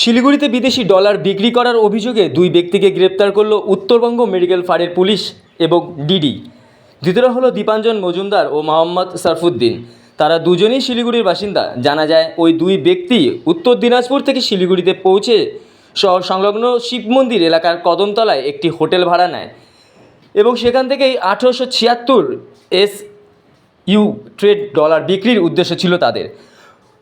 শিলিগুড়িতে বিদেশি ডলার বিক্রি করার অভিযোগে দুই ব্যক্তিকে গ্রেপ্তার করল উত্তরবঙ্গ মেডিকেল ফাঁড়ের পুলিশ এবং ডিডি। ধৃতরা হলো দীপাঞ্জন মজুমদার ও মোহাম্মদ সারফুদ্দিন। তারা দুজনেই শিলিগুড়ির বাসিন্দা। জানা যায়, ওই দুই ব্যক্তি উত্তর দিনাজপুর থেকে শিলিগুড়িতে পৌঁছে শহর সংলগ্ন শিব মন্দির এলাকার কদমতলায় একটি হোটেল ভাড়া নেয় এবং সেখান থেকেই আঠেরোশো ছিয়াত্তর এস ইউ ট্রেড ডলার বিক্রির উদ্দেশ্য ছিল তাদের।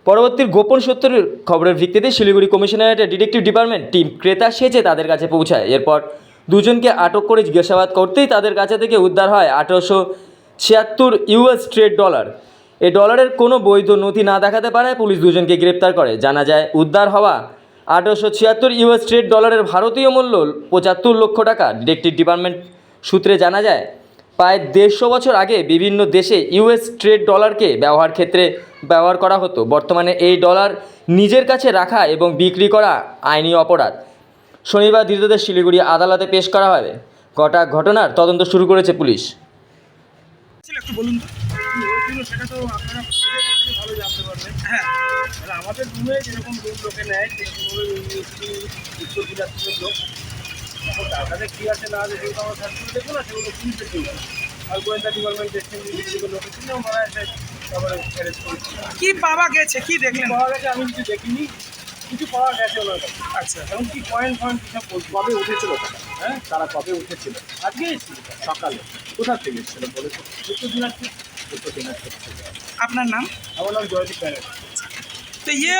পরবর্তী গোপন সত্যের খবরের ভিত্তিতে শিলিগুড়ি কমিশনারেটের ডিটেকটিভ ডিপার্টমেন্ট টিম ক্রেতা সেজে তাদের কাছে পৌঁছায়। এরপর দুজনকে আটক করে জিজ্ঞাসাবাদ করতেই তাদের কাছে থেকে উদ্ধার হয় আঠেরোশো ছিয়াত্তর ইউএস ট্রেড ডলার। এই ডলারের কোনো বৈধ নথি না দেখাতে পারায় পুলিশ দুজনকে গ্রেপ্তার করে। জানা যায়, উদ্ধার হওয়া আঠেরোশো ছিয়াত্তর ইউএস ট্রেড ডলারের ভারতীয় মূল্য পঁচাত্তর লক্ষ টাকা। ডিটেকটিভ ডিপার্টমেন্ট সূত্রে জানা যায় প্রায় দেড়শো বছর আগে বিভিন্ন দেশে ইউএস ট্রেড ডলারকে ব্যবহার ক্ষেত্রে ব্যবহার করা হতো। বর্তমানে এই ডলার নিজের কাছে রাখা এবং বিক্রি করা আইনি অপরাধ। শনিবার ধৃতদের শিলিগুড়ি আদালতে পেশ করা হবে। গোটা ঘটনার তদন্ত শুরু করেছে পুলিশ। বলুন হ্যাঁ আমাদের রুমে যেরকম রুম লোকে নেয়, সেরকমভাবে উত্তর দিনাজপুরের লোক তার কাছে কী আছে না আছে সেগুলো আমরা সার্চ করে দেখব না সেগুলো আর গোয়েন্দা ডিপার্টমেন্ট দেখছেন যেগুলো লোকে ছিল ওরা এসে তারপরে অ্যারেস্ট করেছি কি পাওয়া গেছে? কি দেখলেন? পাওয়া গেছে আমি কিছু দেখিনি। কিছু পাওয়া গেছে ওনার কাছে। আচ্ছা। এখন কি পয়েন্ট পয়েন্ট সব কবে উঠেছিল হ্যাঁ? তারা কবে উঠেছিল? আজকে এসেছিল। সকালে। কোথা থেকে এসেছিল বলেছে? উত্তর দিনাজপুর। উত্তর দিনাজপুর আপনার নাম? আমার নাম জয়দীপ ব্যানার্জি। তো ইয়ে